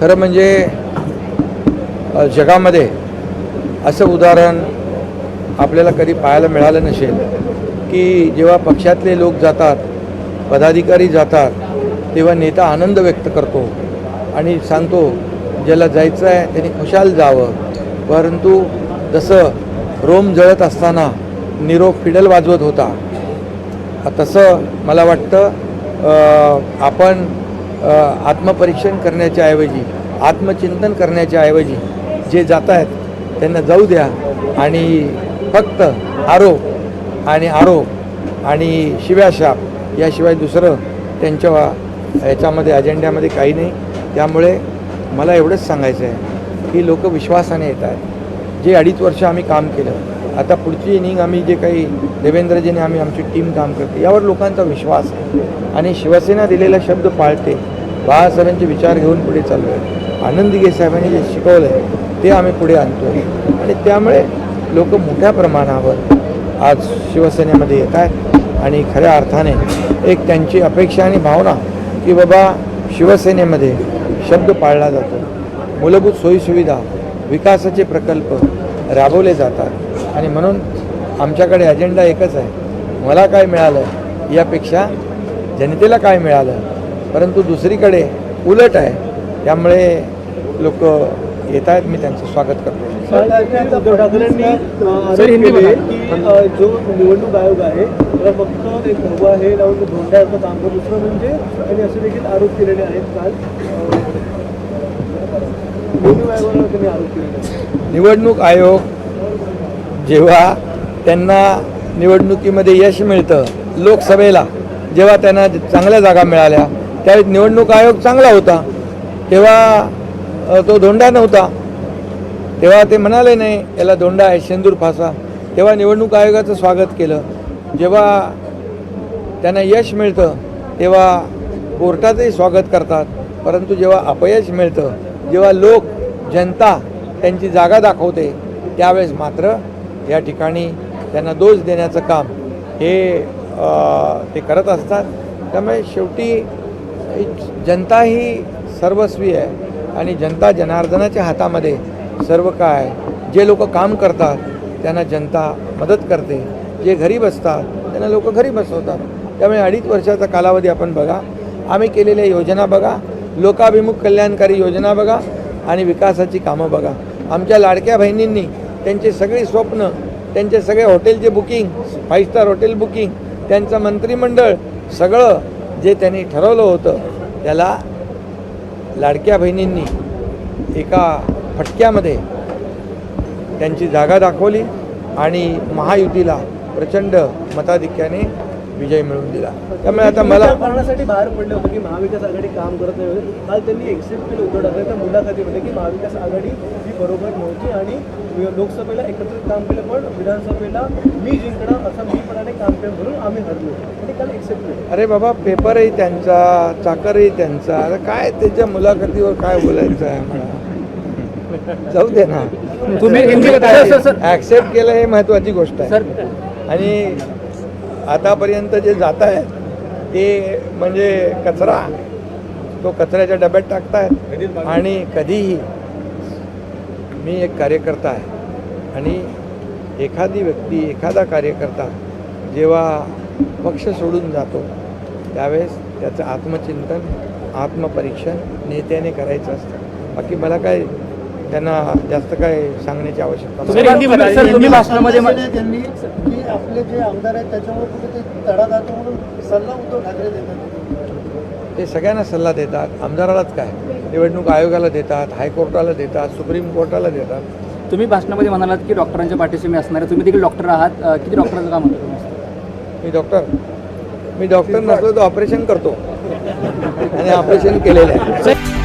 खरं म्हणजे जगामध्ये असं उदाहरण आपल्याला कधी पाहायला मिळालं नसेल की जेव्हा पक्षातले लोक जातात पदाधिकारी जातात तेव्हा नेता आनंद व्यक्त करतो आणि सांगतो ज्याला जायचं आहे त्यांनी खुशाल जावं. परंतु जसं रोम जळत असताना निरोप फिडल वाजवत होता तसं मला वाटतं आपण आत्मपरीक्षण करण्याच्या ऐवजी आत्मचिंतन करण्याच्या ऐवजी जे जात आहेत त्यांना जाऊ द्या आणि फक्त आरोप आणि आरोप आणि शिव्याशाप याशिवाय दुसरं त्यांच्या याच्यामध्ये अजेंड्यामध्ये काही नाही. त्यामुळे मला एवढंच सांगायचं आहे की लोक विश्वासाने येत आहेत. जे अडीच वर्ष आम्ही काम केलं आता पुढची इनिंग आम्ही जे काही देवेंद्रजीने आम्ही आमची टीम काम करते यावर लोकांचा विश्वास आहे. आणि शिवसेना दिलेला शब्द पाळते बाळासाहेबांचे विचार घेऊन पुढे चाललो आहे आनंद साहेबांनी जे शिकवलं आहे ते आम्ही पुढे आणतो आहे आणि त्यामुळे लोक मोठ्या प्रमाणावर आज शिवसेनेमध्ये येत आहेत. आणि खऱ्या अर्थाने एक त्यांची अपेक्षा आणि भावना की बाबा शिवसेनेमध्ये शब्द पाळला जातो. मूलभूत सोयीसुविधा विकासाचे प्रकल्प राबवले जातात. आणि म्हणून आमच्याकडे अजेंडा एकच आहे. मला काय मिळालं यापेक्षा जनतेला काय मिळालं? परंतु दुसरीकडे उलट आहे. त्यामुळे लोक येत आहेत मी त्यांचं स्वागत करतो. उद्धव ठाकरेंनी जो निवडणूक आयोग आहे त्याला फक्त एक भगवा हे लावून धोंड्याचं काम दुसरं म्हणजे त्यांनी असे देखील आरोप केलेले आहेत. काल निवडणूक आयोग जेव्हा त्यांना निवडणुकीमध्ये यश मिळतं लोकसभेला जेव्हा त्यांना चांगल्या जागा मिळाल्या त्यावेळी निवडणूक आयोग चांगला होता. तेव्हा तो धोंडा नव्हता. तेव्हा ते म्हणाले नाही याला धोंडा आहे शेंदूर फासा. तेव्हा निवडणूक आयोगाचं स्वागत केलं. जेव्हा त्यांना यश मिळतं तेव्हा कोर्टाचंही स्वागत करतात. परंतु जेव्हा अपयश मिळतं जेव्हा लोक जनता त्यांची जागा दाखवते त्यावेळेस मात्र या ठिकाणी त्यांना दोष देण्याचं काम हे ते करत असतात. त्यामुळे शेवटी जनता ही सर्वस्वी आहे आणि जनता जनार्दनाच्या हातामध्ये सर्व काय जे लोक काम करतात त्यांना जनता मदत करते. जे घरी बसतात त्यांना लोक घरी बसवतात त्यामुळे अडीच वर्षाचा कालावधी आपण बघा. आम्ही केलेल्या योजना बघा. लोकाभिमुख कल्याणकारी योजना बघा आणि विकासाची कामं बघा. आमच्या लाडक्या बहिणींनी त्यांचे सगळी स्वप्न त्यांचे सगळे हॉटेलचे booking five star hotel booking त्यांचं मंत्रिमंडळ सगळं जे त्यांनी ठरवलं होतं त्याला लाडक्या बहिणींनी एका फटक्यामध्ये त्यांची जागा दाखवली आणि महायुतीला प्रचंड मताधिक्याने विजय मिळवून दिला. त्यामुळे आता मला कारणासाठी बाहेर पडले होते की महाविकास आघाडी काम करत नाही होते. काल त्यांनी एक्सेप्ट केलं उद्धव ठाकरे त्या मुलाखतीमध्ये की महाविकास आघाडी ही बरोबर नव्हती आणि लोकसभेला एकत्रित काम केलं पण विधानसभेला मी जिंकणार असं मीपणाने काम केलं म्हणून आम्ही हरलो. आणि काल एक्सेप्ट केलं. अरे बाबा पेपरही त्यांचा चाकरही त्यांचा. आता काय त्याच्या मुलाखतीवर काय बोलायचं आहे मला? जाऊ दे ना. तुम्ही हिंदी बताया सर ॲक्सेप्ट केलं हे महत्त्वाची गोष्ट आहे. सर आणि आतापर्यंत जे जात आहे ते म्हणजे कचरा तो कचऱ्याच्या डब्यात टाकतायत आणि कधीही मी एक कार्यकर्ता आहे आणि एखादी व्यक्ती एखादा कार्यकर्ता जेव्हा पक्ष सोडून जातो त्यावेळेस त्याचं आत्मचिंतन आत्मपरीक्षण नेत्याने करायचं असतं. बाकी मला काय त्यांना जास्त काय सांगण्याची आवश्यकता तुम्ही भाषणामध्ये त्यांनी की आपले जे आमदार आहेत त्याच्यावर कुठे ते तडा जातो म्हणून सल्ला उद्धव ठाकरे देतात. ते सगळ्यांना सल्ला देतात. आमदारालाच काय? निवडणूक आयोगाला देतात हायकोर्टाला देतात सुप्रीम कोर्टाला देतात. तुम्ही भाषणामध्ये म्हणालात की डॉक्टरांच्या पाठीशी मी असणार आहे. तुम्ही देखील डॉक्टर आहात. किती डॉक्टरांचं काम होतं तुम्ही मी डॉक्टर. मी डॉक्टर नसलो तर ऑपरेशन करतो. आणि ऑपरेशन केलेलं आहे.